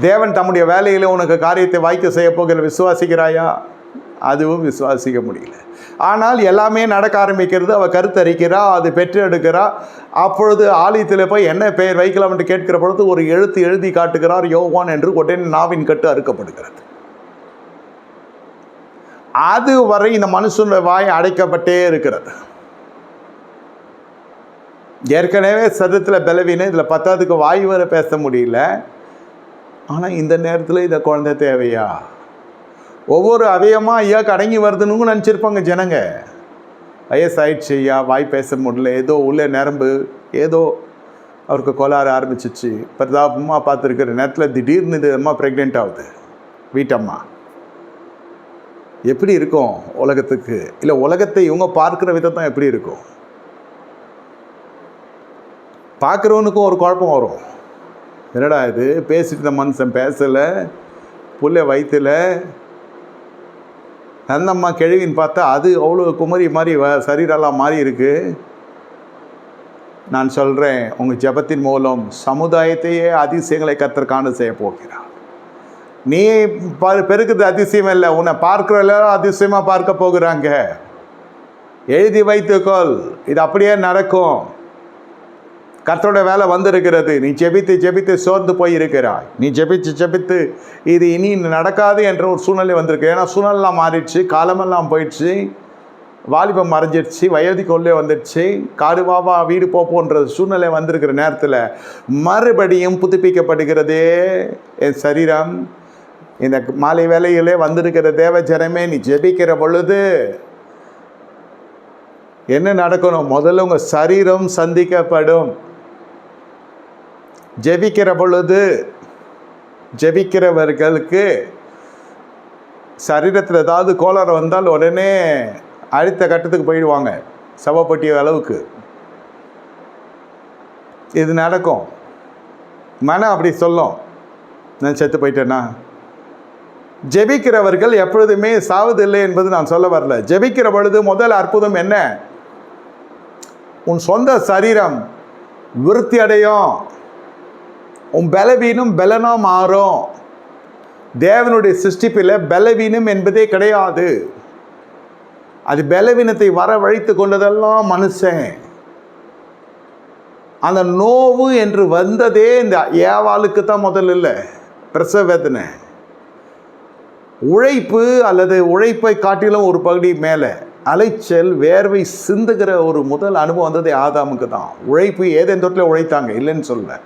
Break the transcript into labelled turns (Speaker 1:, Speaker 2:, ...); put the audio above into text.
Speaker 1: தேவன் தம்முடைய வேலையில் உனக்கு காரியத்தை வாய்க்க செய்ய போகிற விசுவாசிக்கிறாயா? அதுவும் விசுவாசிக்க முடியல. ஆனால் எல்லாமே நடக்க ஆரம்பிக்கிறது அவள் கருத்தரிக்கிறா அது பெற்றெடுக்கிறா. அப்பொழுது ஆலயத்தில் போய் என்ன பெயர் வைக்கலாம் என்று கேட்கிற பொழுது ஒரு எழுத்து எழுதி காட்டுகிறார் யோவான் என்று உடனே நாவின் கட்டு அறுக்கப்படுகிறது. அது வரை இந்த மனுஷனுடைய வாய் அடைக்கப்பட்டே இருக்கிறது. ஏற்கனவே சதத்தில் பலவீனம் இதில் பத்தாவதுக்கு வாய் வர பேச முடியல. ஆனால் இந்த நேரத்தில் இந்த குழந்தை தேவையா? ஒவ்வொரு அவயமாக ஐயா கடங்கி வருதுன்னு நினச்சிருப்பாங்க ஜனங்க. வயசாயிடுச்சு ஐயா வாய் பேச முடியல. ஏதோ உள்ளே நரம்பு ஏதோ அவருக்கு கோளாறு ஆரம்பிச்சிச்சு. பிரதாபமாக பார்த்துருக்கிற நேரத்தில் திடீர்னு இது அம்மா ப்ரெக்னென்ட் ஆகுது. வீட்டம்மா. எப்படி இருக்கும் உலகத்துக்கு? இல்லை உலகத்தை இவங்க பார்க்குற விதத்தான் எப்படி இருக்கும்? பார்க்குறவனுக்கும் ஒரு குழப்பம் வரும். என்னடா இது? பேசிட்டு இந்த மனுஷன் பேசலை புள்ள வயிற்றில் நந்தம்மா கெழுவின்னு பார்த்தா அது அவ்வளோ குமரி மாதிரி வ சரீரெல்லாம் மாறி இருக்குது நான் சொல்கிறேன் உங்கள் ஜெபத்தின் மூலம் சமுதாயத்தையே அதிசயங்களை கத்தர் செய்ய போகிறார். நீ ப பெருக்குது அதிசயம் இல்லை உன்னை பார்க்குற எல்லாரும் அதிசயமாக பார்க்க போகிறாங்க. எழுதி வைத்துக்கொள் இது அப்படியே நடக்கும். கர்த்தருடைய வேலை வந்திருக்கிறது. நீ ஜெபித்து ஜெபித்து சோர்ந்து போய் இருக்கிறாய் நீ ஜெபித்து ஜெபித்து இது இனி நடக்காது என்ற ஒரு சூழ்நிலை வந்திருக்கு. ஏன்னா சூழ்நிலாம் மாறிடுச்சு காலமெல்லாம் போயிடுச்சு. வாலிபம் மறைஞ்சிடுச்சு வயதுக்குள்ளே வந்துடுச்சு. காடு வாவா வீடு போப்போன்ற சூழ்நிலை வந்திருக்கிற நேரத்தில் மறுபடியும் புதுப்பிக்கப்படுகிறதே என் சரீரம். இந்த மாலை வேலையிலே வந்திருக்கிற தேவஜனமே நீ ஜெபிக்கிற பொழுது என்ன நடக்கணும்? முதல்ல உங்கள் சரீரம் சந்திக்கப்படும். ஜெபிக்கிற பொழுது ஜெபிக்கிறவர்களுக்கு சரீரத்தில் ஏதாவது கோளாறு வந்தால் உடனே அடுத்த கட்டத்துக்கு போயிடுவாங்க சவப்பட்டிய அளவுக்கு. இது நடக்கும். மனம் அப்படி சொல்லும். நான் செத்து போயிட்டேன்னா ஜெபிக்கிறவர்கள் எப்பொழுதுமே சாவதில்லை என்பது நான் சொல்ல வரல. ஜெபிக்கிற பொழுது முதல் அற்புதம் என்ன? உன் சொந்த சரீரம் விருத்தி அடையும் உன் பலவீனம் பலனாக மாறும் தேவனுடைய சிருஷ்டிப்பில் பலவீனம் என்பதே கிடையாது. அது பலவீனத்தை வரவழைத்து கொண்டதெல்லாம் மனுஷன். அந்த நோவு என்று வந்ததே இந்த ஏவாளுக்கு தான் முதல்ல இல்லை பிரசவ வேதனை உழைப்பு அல்லது உழைப்பை காட்டிலும் ஒரு பகுதி மேலே அலைச்சல் வேர்வை சிந்துகிற ஒரு முதல் அனுபவம் வந்தது ஆதாமுக்கு தான். உழைப்பு ஏதேன் தொட்டில் உழைத்தாங்க இல்லைன்னு சொல்ல